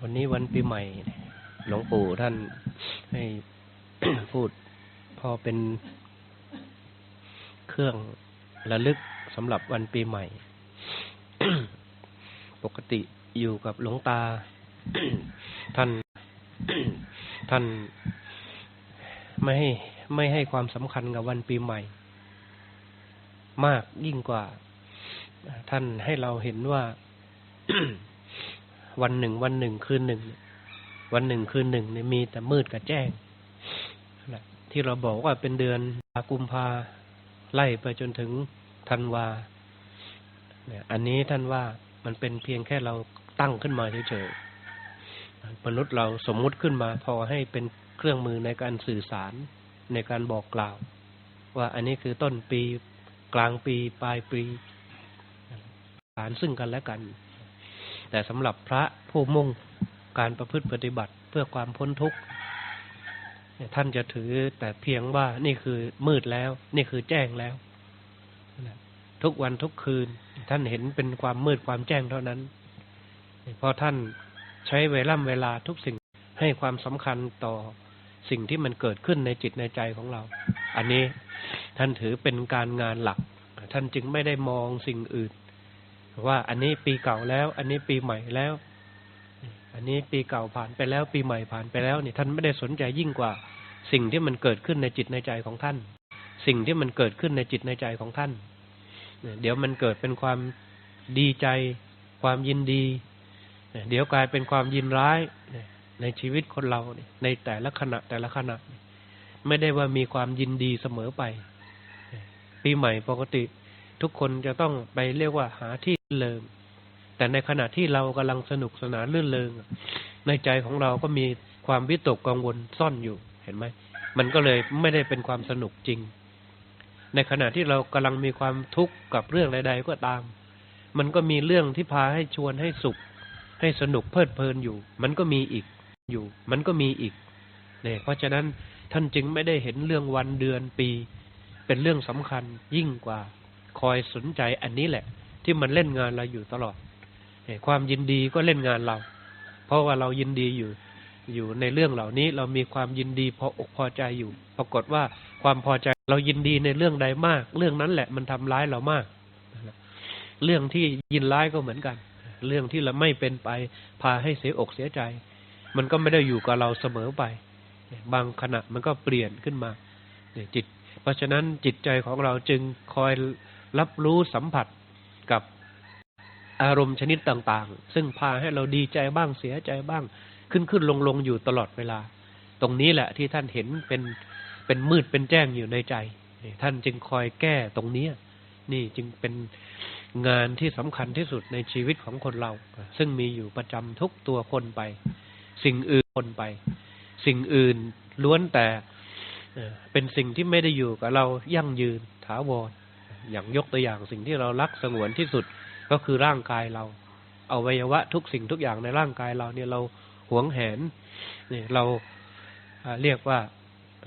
วันนี้วันปีใหม่ หลวงปู่ท่านให้พูดพอเป็นเครื่องระลึกสำหรับวันปีใหม่ ปกติอยู่กับหลวงตา ท่าน ท่านไม่ให้ไม่ให้ความสำคัญกับวันปีใหม่ มากยิ่งกว่า ท่านให้เราเห็นว่า วันหนึ่ง วันหนึ่งคืนหนึ่ง วันหนึ่งคืนหนึ่งเนี่ยมีแต่มืดกับแจ้งที่เราบอกว่าเป็นเดือนกุมภาไล่ไปจนถึงธันวาเนี่ยอันนี้ท่านว่ามันเป็นเพียงแค่เราตั้งขึ้นมาเฉยๆมนุษย์เราสมมุติขึ้นมาพอให้เป็นเครื่องมือในการสื่อสารในการบอกกล่าว ว่าอันนี้คือต้นปีกลางปีปลายปีสารซึ่งกันและกัน แต่สำหรับพระผู้มุ่งการประพฤติปฏิบัติเพื่อความพ้นทุกข์ท่านจะถือแต่เพียงว่านี่คือมืดแล้ว นี่คือแจ้งแล้ว ทุกวันทุกคืน ท่านเห็นเป็นความมืดความแจ้งเท่านั้นพราะท่านใช้เวล่ำเวลาทุกสิ่งให้ความสำคัญต่อสิ่งที่มันเกิดขึ้นในจิตในใจของเรา อันนี้ท่านถือเป็นการงานหลัก ท่านจึงไม่ได้มองสิ่งอื่น ว่าอันนี้ปีเก่าแล้ว อันนี้ปีใหม่แล้ว อันนี้ปีเก่าผ่านไปแล้ว ปีใหม่ผ่านไปแล้วเนี่ยท่านไม่ได้สนใจยิ่งกว่า สิ่งที่มันเกิดขึ้นในจิตในใจของท่าน สิ่งที่มันเกิดขึ้นในจิตในใจของท่าน เดี๋ยวมันเกิดเป็นความดีใจ ความยินดี เดี๋ยวกลายเป็นความยินร้ายในชีวิตคนเราในแต่ละขณะแต่ละขณะ ไม่ได้ว่ามีความยินดีเสมอไป ปีใหม่ปกติ ทุกคนจะต้องไปเรียกว่าหาที่เริงแต่ในขณะที่เรากำลังสนุกสนานลื่นเริงในใจของเราก็มีความวิตกกังวลซ่อนอยู่เห็นไหมมันก็เลยไม่ได้เป็นความสนุกจริง ในขณะที่เรากำลังมีความทุกข์กับเรื่องใดๆก็ตาม มันก็มีเรื่องที่พาให้ชวนให้สุข ให้สนุกเพลิดเพลินอยู่ มันก็มีอีกอยู่ มันก็มีอีกเนี่ยเพราะฉะนั้นท่านจึงไม่ได้เห็นเรื่องวันเดือนปี เป็นเรื่องสำคัญยิ่งกว่า คอยสนใจอันนี้แหละ ที่มันเล่นงานเราอยู่ตลอดความยินดีก็เล่นงานเรา เพราะว่าเรายินดีอยู่อยู่ในเรื่องเหล่านี้เรามีความยินดีพออกพอใจอยู่ ปรากฏว่าความพอใจเรายินดีในเรื่องใดมาก เรื่องนั้นแหละมันทำร้ายเรามาก เรื่องที่ยินร้ายก็เหมือนกัน เรื่องที่เราไม่เป็นไปพาให้เสียอกเสียใจ มันก็ไม่ได้อยู่กับเราเสมอไป บางขณะมันก็เปลี่ยนขึ้นมาเนี่ยจิต เพราะฉะนั้นจิตใจของเราจึงคอย รับรู้สัมผัสกับอารมณ์ชนิดต่างๆ ซึ่งพาให้เราดีใจบ้างเสียใจบ้างขึ้นขึ้นลงลงอยู่ตลอดเวลา ตรงนี้แหละที่ท่านเห็นเป็นเป็นมืดเป็นแจ้งอยู่ในใจ ท่านจึงคอยแก้ตรงนี้ นี่จึงเป็นงานที่สำคัญที่สุดในชีวิตของคนเรา ซึ่งมีอยู่ประจำทุกตัวคนไป สิ่งอื่นคนไป สิ่งอื่นล้วนแต่เอ่อเป็นสิ่งที่ไม่ได้อยู่กับเรายั่งยืนถาวร อย่างยกตัวอย่างสิ่งที่เรารักสงวนที่สุดก็คือร่างกายเราเอาวัยวะทุกสิ่งทุกอย่างในร่างกายเราเนี่ยเราหวงแหนเนี่ยเราอ่าเรียกว่า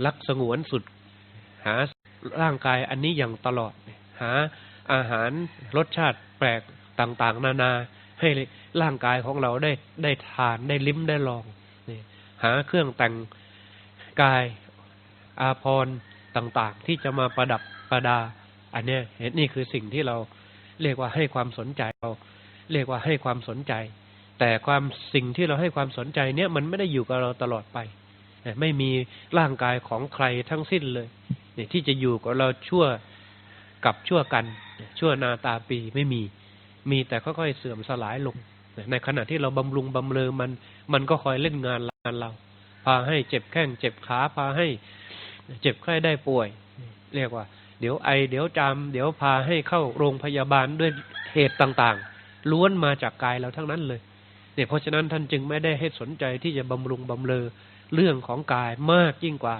รักสงวนสุด หาร่างกายอันนี้อย่างตลอด หาอาหารรสชาติแปลกต่างๆ นานา ให้ร่างกายของเราได้ได้ทานได้ลิ้มได้ลองนี่หาเครื่องแต่งกายอาภรณ์ต่างๆ ที่จะมาประดับประดา อันเนี้ยเห็นนี่คือสิ่งที่เราเรียกว่าให้ความสนใจเรา เรียกว่าให้ความสนใจ แต่ความสิ่งที่เราให้ความสนใจเนี้ยมันไม่ได้อยู่กับเราตลอดไป ไม่มีร่างกายของใครทั้งสิ้นเลยเนี่ยที่จะอยู่กับเราชั่วกับชั่วกัน ชั่วนาตาปีไม่มี มีแต่ค่อยๆเสื่อมสลายลง ในขณะที่เราบำรุงบำเรอมัน มันก็คอยเล่นงานงานเรา พาให้เจ็บแข้งเจ็บขาพาให้เจ็บไข้ได้ป่วย เรียกว่า เดี๋ยวไอ เดี๋ยวจาม เดี๋ยวพาให้เข้าโรงพยาบาลด้วยเหตุต่างๆ ล้วนมาจากกายเราทั้งนั้นเลยเนี่ยเพราะฉะนั้นท่านจึงไม่ได้ให้สนใจที่จะบำรุงบำเรอเรื่องของกายมากยิ่งกว่า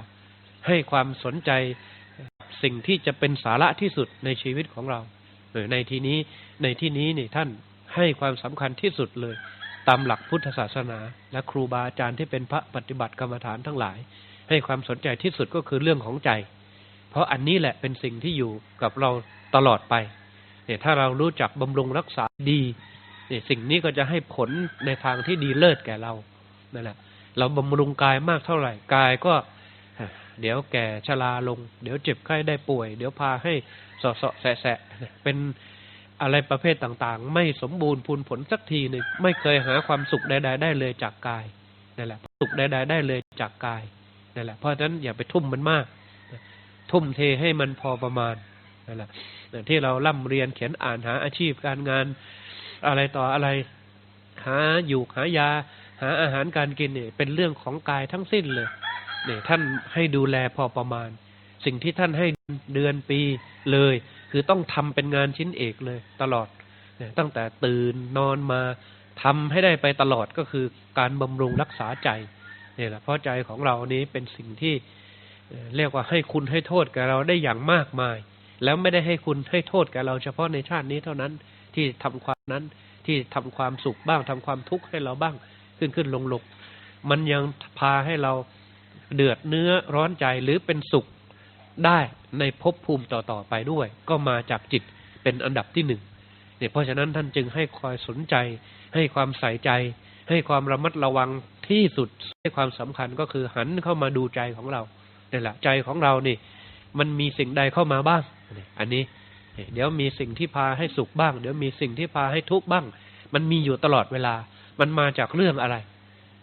ให้ความสนใจสิ่งที่จะเป็นสาระที่สุดในชีวิตของเราในที่นี้ในที่นี้นี่ท่านให้ความสำคัญที่สุดเลย ตามหลักพุทธศาสนา และครูบาอาจารย์ที่เป็นพระปฏิบัติกรรมฐานทั้งหลาย ให้ความสนใจที่สุดก็คือเรื่องของใจ ราะอันนี้แหละเป็นสิ่งที่อยู่กับเราตลอดไปเนี่ยถ้าเรารู้จักบำรุงรักษาดีเนี่ยสิ่งนี้ก็จะให้ผลในทางที่ดีเลิศแก่เรานั่นแหละเราบำรุงกายมากเท่าไหร่กายก็ เดี๋ยวแก่ชราลง เดี๋ยวเจ็บไข้ได้ป่วย เดี๋ยวพาให้สาะเสาะแสะแสะเป็นอะไรประเภทต่างๆ ไม่สมบูรณ์พูนผลสักทีหนึ่งไม่เคยหาความสุขใดๆได้เลยจากกายนั่นแหละสุขใดๆได้เลยจากกายนั่นแหละเพราะฉะนั้นอย่าไปทุ่มมันมาก ทุ่มเทให้มันพอประมาณนั่นแหละที่เราล่ำเรียนเขียนอ่านหาอาชีพการงานอะไรต่ออะไรหาอยู่หายา หาอาหารการกินเนี่ยเป็นเรื่องของกายทั้งสิ้นเลยเนี่ยท่านให้ดูแลพอประมาณ สิ่งที่ท่านให้เดือนปีเลย คือต้องทำเป็นงานชิ้นเอกเลย ตลอดเนี่ยตั้งแต่ตื่นนอนมาทำให้ได้ไปตลอดก็คือการบำรุงรักษาใจเนี่ยแหละเพราะใจของเรานี้เป็นสิ่งที่ เรียกว่าให้คุณให้โทษแก่เราได้อย่างมากมาย แล้วไม่ได้ให้คุณให้โทษแก่เราเฉพาะในชาตินี้เท่านั้นที่ทำความนั้นที่ทำความสุขบ้างทำความทุกข์ให้เราบ้างขึ้นขึ้นลงลงมันยังพาให้เราเดือดเนื้อร้อนใจหรือเป็นสุขได้ในภพภูมิต่อๆไปด้วย ก็มาจากจิตเป็นอันดับที่หนึ่งเนี่ยเพราะฉะนั้นท่านจึงให้คอยสนใจ ให้ความใส่ใจ ให้ความระมัดระวังที่สุดให้ความสำคัญก็คือหันเข้ามาดูใจของเรา นี่แหละใจของเรานี่ มันมีสิ่งใดเข้ามาบ้าง อันนี้ เดี๋ยวมีสิ่งที่พาให้สุขบ้าง เดี๋ยวมีสิ่งที่พาให้ทุกข์บ้าง มันมีอยู่ตลอดเวลา มันมาจากเรื่องอะไร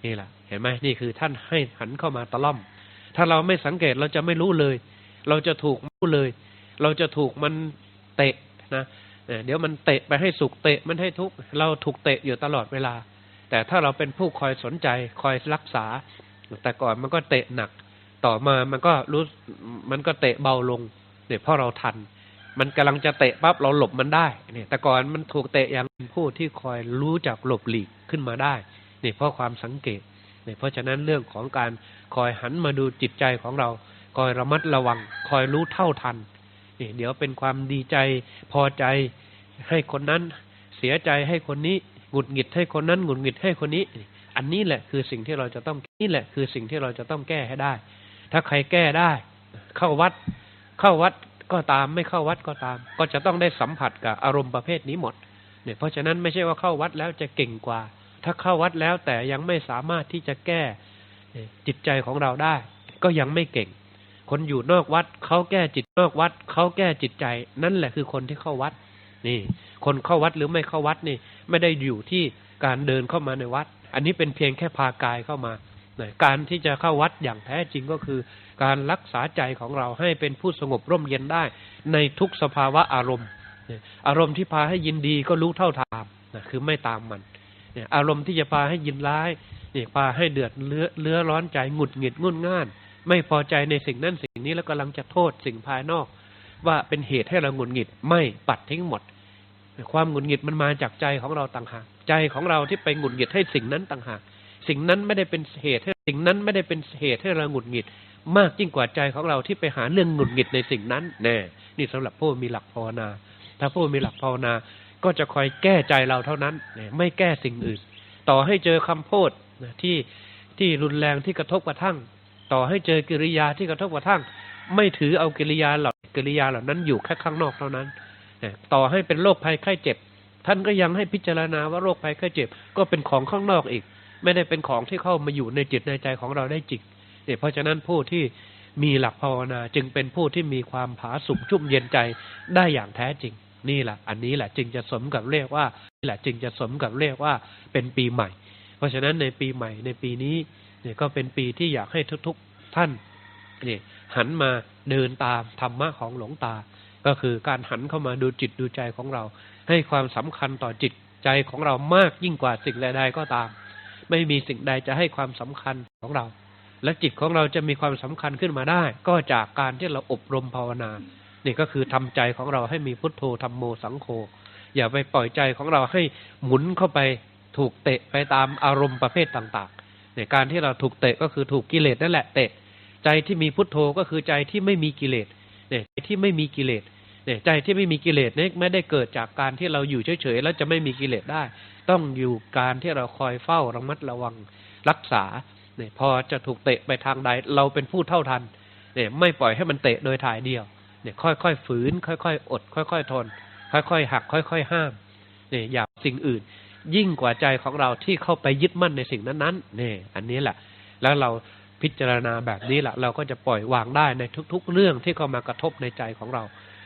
นี่แหละเห็นไหมนี่คือท่านให้หันเข้ามาตะล่อม ถ้าเราไม่สังเกตเราจะไม่รู้เลย เราจะถูกรู้เลย เราจะถูกมันเตะนะเอ่อเดี๋ยวมันเตะไปให้สุขเตะมันให้ทุกข์เราถูกเตะอยู่ตลอดเวลา แต่ถ้าเราเป็นผู้คอยสนใจคอยรักษา แต่ก่อนมันก็เตะหนัก ต่อมามันก็รู้มันก็เตะเบาลงเนี่ยเพราะเราทัน มันกำลังจะเตะปั๊บเราหลบมันได้เนี่ยแต่ก่อนมันถูกเตะอย่างผู้ที่คอยรู้จักหลบหลีกขึ้นมาได้เนี่ยเพราะความสังเกตเนี่ยเพราะฉะนั้นเรื่องของการคอยหันมาดูจิตใจของเรา คอยระมัดระวัง คอยรู้เท่าทันนี่เดี๋ยวเป็นความดีใจพอใจให้คนนั้นเสียใจให้คนนี้หงุดหงิดให้คนนั้นหงุดหงิดให้คนนี้ อันนี้แหละคือสิ่งที่เราจะต้องนี่แหละคือสิ่งที่เราจะต้องแก้ให้ได้ ถ้าใครแก้ได้ เข้าวัด เข้าวัดก็ตาม ไม่เข้าวัดก็ตาม ก็จะต้องได้สัมผัสกับอารมณ์ประเภทนี้หมด เนี่ย เพราะฉะนั้นไม่ใช่ว่าเข้าวัดแล้วจะเก่งกว่า ถ้าเข้าวัดแล้วแต่ยังไม่สามารถที่จะแก้จิตใจของเราได้ ก็ยังไม่เก่ง คนอยู่นอกวัดเขาแก้จิตนอกวัดเขาแก้จิตใจ นั่นแหละคือคนที่เข้าวัด นี่ คนเข้าวัดหรือไม่เข้าวัดนี่ ไม่ได้อยู่ที่การเดินเข้ามาในวัด อันนี้เป็นเพียงแค่พากายเข้ามา การที่จะเข้าวัดอย่างแท้จริงก็คือ การรักษาใจของเราให้เป็นผู้สงบร่มเย็นได้ ในทุกสภาวะอารมณ์ อารมณ์ที่พาให้ยินดีก็รู้เท่าทามนะคือไม่ตามมัน อารมณ์ที่จะพาให้ยินร้ายนี่พาให้เดือดเลือเลือร้อนใจหงุดหงิดงุนง่าน ไม่พอใจในสิ่งนั้นสิ่งนี้แล้วกำลังจะโทษสิ่งภายนอก ว่าเป็นเหตุให้เราหงุดหงิดไม่ปัดทิ้งหมด ความหงุดหงิดมันมาจากใจของเราต่างหากใจของเราที่ไปหงุดหงิดให้สิ่งนั้นต่างหาก สิ่งนั้นไม่ได้เป็นเหตุให้สิ่งนั้นไม่ได้เป็นเหตุให้เราหงุดหงิด มากยิ่งกว่าใจของเราที่ไปหาเรื่องหงุดหงิดในสิ่งนั้นแน่นี่สำหรับผู้มีหลักภาวนา ถ้าผู้มีหลักภาวนา ก็จะคอยแก้ใจเราเท่านั้นไม่แก้สิ่งอื่น ต่อให้เจอคำพูดที่ที่รุนแรงที่กระทบกระทั่ง ต่อให้เจอกิริยาที่กระทบกระทั่ง ไม่ถือเอากิริยาเหล่ากิริยาเหล่านั้นอยู่แค่ข้างนอกเท่านั้นต่อให้เป็นโรคภัยไข้เจ็บ ท่านก็ยังให้พิจารณาว่าโรคภัยไข้เจ็บ ก็เป็นของข้างนอกอีก ไม่ได้เป็นของที่เข้ามาอยู่ในจิตในใจของเราได้จริงเนี่ยเพราะฉะนั้นผู้ที่มีหลักภาวนาจึงเป็นผู้ที่มีความผาสุกชุ่มเย็นใจได้อย่างแท้จริง นี่แหละ อันนี้แหละจึงจะสมกับเรียกว่านี่แหละจึงจะสมกับเรียกว่าเป็นปีใหม่ เพราะฉะนั้นในปีใหม่ในปีนี้เนี่ยก็เป็นปีที่อยากให้ทุกๆท่านเนี่ยหันมาเดินตามธรรมะของหลวงตา ก็คือการหันเข้ามาดูจิตดูใจของเรา ให้ความสำคัญต่อจิตใจของเรามากยิ่งกว่าสิ่งใดๆก็ตาม ไม่มีสิ่งใดจะให้ความสำคัญของเรา และจิตของเราจะมีความสำคัญขึ้นมาได้ ก็จากการที่เราอบรมภาวนา นี่ก็คือทำใจของเราให้มีพุทโธธรรมโมสังโฆอย่าไปปล่อยใจของเราให้หมุนเข้าไปถูกเตะไปตามอารมณ์ประเภทต่างๆในการที่เราถูกเตะก็คือถูกกิเลสนั่นแหละเตะ ใจที่มีพุทโธก็คือใจที่ไม่มีกิเลสเนี่ยที่ไม่มีกิเลส เนี่ยใจที่ไม่มีกิเลสเนี่ยไม่ได้เกิดจากการที่เราอยู่เฉยๆแล้วจะไม่มีกิเลสได้ ต้องอยู่การที่เราคอยเฝ้าระมัดระวังรักษาเนี่ยพอจะถูกเตะไปทางใด เราเป็นผู้เท่าทันเนี่ยไม่ปล่อยให้มันเตะโดยถ่ายเดียวเนี่ยค่อยๆฝืน ค่อยๆอด ค่อย ๆ ทน ค่อยๆหัก ค่อย ๆ ห้ามเนี่ยอย่าสิ่งอื่น ยิ่งกว่าใจของเราที่เข้าไปยึดมั่นในสิ่งนั้นๆนี่อันนี้แหละ แล้วเราพิจารณาแบบนี้แหละเราก็จะปล่อยวางได้ในทุก ๆ เรื่องที่เข้ามากระทบในใจของเรา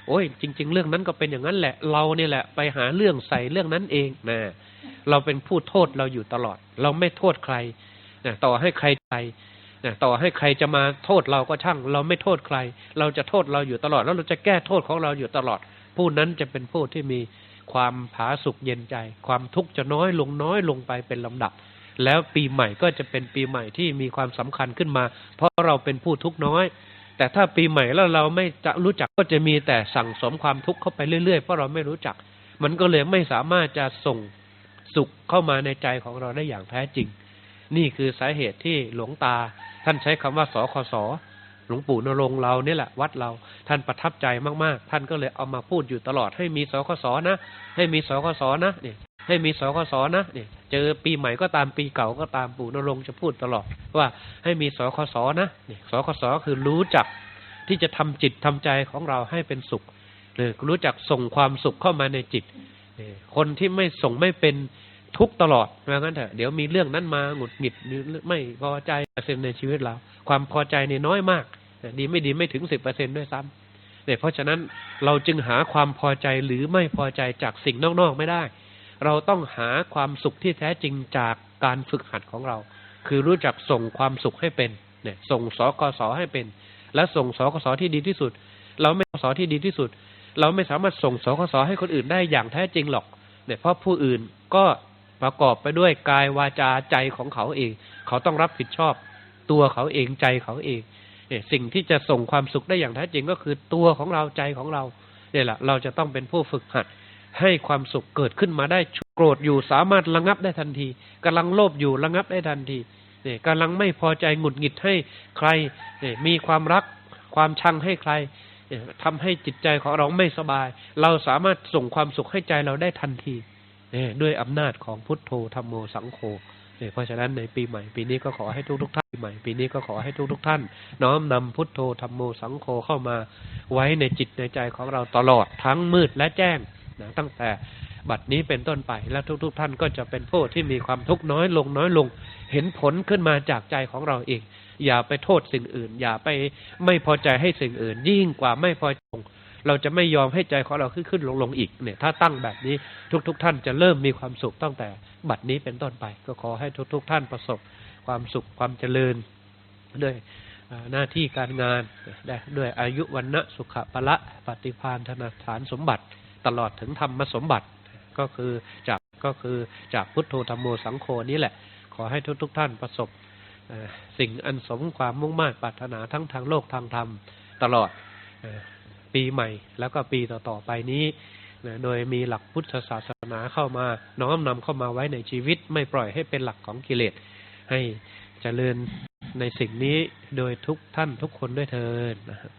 โอ้ยจริง ๆ เรื่องนั้นก็เป็นอย่างนั้นแหละ เราเนี่ยแหละ ไปหาเรื่องใส่เรื่องนั้นเองนะเราเป็นผู้โทษเราอยู่ตลอด เราไม่โทษใครนะต่อให้ใครใจนะต่อให้ใครจะมาโทษเราก็ช่าง เราไม่โทษใคร เราจะโทษเราอยู่ตลอด แล้วเราจะแก้โทษของเราอยู่ตลอด ผู้นั้นจะเป็นผู้ที่มีความผาสุกเย็นใจ ความทุกข์จะน้อยลงน้อยลงไปเป็นลำดับ แล้วปีใหม่ก็จะเป็นปีใหม่ที่มีความสำคัญขึ้นมา เพราะเราเป็นผู้ทุกข์น้อย แต่ถ้าปีใหม่แล้วเราไม่จะรู้จักก็จะมีแต่สั่งสมความทุกข์เข้าไปเรื่อยๆ เพราะเราไม่รู้จัก มันก็เลยไม่สามารถจะส่งสุขเข้ามาในใจของเราได้อย่างแท้จริง นี่คือสาเหตุที่หลวงตา ท่านใช้คำว่าสคสหลวงปู่นรงเราเนี่ยแหละวัดเราท่านประทับใจมากๆ ท่านก็เลยเอามาพูดอยู่ตลอดให้มีสคสนะ ให้มีสคสนะเนี่ย ให้มีสคสนะเนี่ยเจอปีใหม่ก็ตามปีเก่าก็ตามปู่นรงจะพูดตลอด ว่าให้มีสคสนะเนี่ยสคสคือรู้จักที่จะทำจิตทำใจของเราให้เป็นสุขหรือรู้จักส่งความสุขเข้ามาในจิตเนี่ยคนที่ไม่ส่งไม่เป็นทุกตลอดว่างั้นเถอะเดี๋ยวมีเรื่องนั้นมาหงุดหงิดไม่พอใจเปอร์เซ็นต์ในชีวิตเรา ความพอใจเนี่ยน้อยมาก ดีไม่ดีไม่ถึงสิบเปอร์เซ็นด้วยซ้ำเนี่ยเพราะฉะนั้นเราจึงหาความพอใจหรือไม่พอใจจากสิ่งนอกๆไม่ได้ เราต้องหาความสุขที่แท้จริงจากการฝึกหัดของเรา คือรู้จักส่งความสุขให้เป็นเนี่ยส่งสกสให้เป็น และส่งสกสที่ดีที่สุด เราไม่สอที่ดีที่สุด เราไม่สามารถส่งสกสให้คนอื่นได้อย่างแท้จริงหรอกเนี่ยเพราะผู้อื่นก็ประกอบไปด้วยกายวาจาใจของเขาเอง เขาต้องรับผิดชอบ ตัวเขาเองใจเขาเองเนี่ยสิ่งที่จะส่งความสุขได้อย่างแท้จริงก็คือตัวของเราใจของเราเนี่ยแหละเราจะต้องเป็นผู้ฝึกหัด ให้ความสุขเกิดขึ้นมาได้โกรธอยู่สามารถระงับได้ทันทีกำลังโลภอยู่ระงับได้ทันทีเนี่ยกำลังไม่พอใจหงุดหงิดให้ใครเนี่ยมีความรักความชังให้ใครเนี่ยทำให้จิตใจของเราไม่สบาย เราสามารถส่งความสุขให้ใจเราได้ทันทีเนี่ยด้วยอำนาจของพุทโธธรรมโมสังโฆเพราะฉะนั้นในปีใหม่ปีนี้ก็ขอให้ทุกทุกท่านปีใหม่ปีนี้ก็ขอให้ทุกทุกท่าน น้อมนำพุทโธธรรมโมสังโฆเข้ามาไว้ในจิตในใจของเราตลอดทั้งมืดและแจ้ง นะตั้งแต่บัดนี้เป็นต้นไปและทุกๆทท่านก็จะเป็นผู้ที่มีความทุกข์น้อยลงน้อยลง เห็นผลขึ้นมาจากใจของเราเอง อย่าไปโทษสิ่งอื่น อย่าไปไม่พอใจให้สิ่งอื่น ยิ่งกว่าไม่พอใจเราจะไม่ยอมให้ใจของเราขึ้นขึ้นลงลงอีกเนี่ยถ้าตั้งแบบนี้ทุกๆทท่านจะเริ่มมีความสุขตั้งแต่บัดนี้เป็นต้นไป ก็ขอให้ทุกๆท่านประสบความสุขความเจริญด้วยหน้าที่การงานด้ด้วยอายุวันนะสุขะปะละปฏิพานธนาฐานสมบัติ ตลอดถึงธรรมสมบัติ ก็คือจากก็คือจากพุทโธธรรมโมสังโฆนี้แหละ ขอให้ทุกๆทท่านประสบสิ่งอันสมความมุ่งมา่ปรารถนาทั้งทางโลกทางธรรมตลอดปีใหม่ แล้วก็ปีต่อๆไปนี้ โดยมีหลักพุทธศาสนาเข้ามาน้อมนำเข้ามาไว้ในชีวิต ไม่ปล่อยให้เป็นหลักของกิเลสให้เจริญในสิ่งนี้โดยทุกท่านทุกคนด้วยเทินนะครับ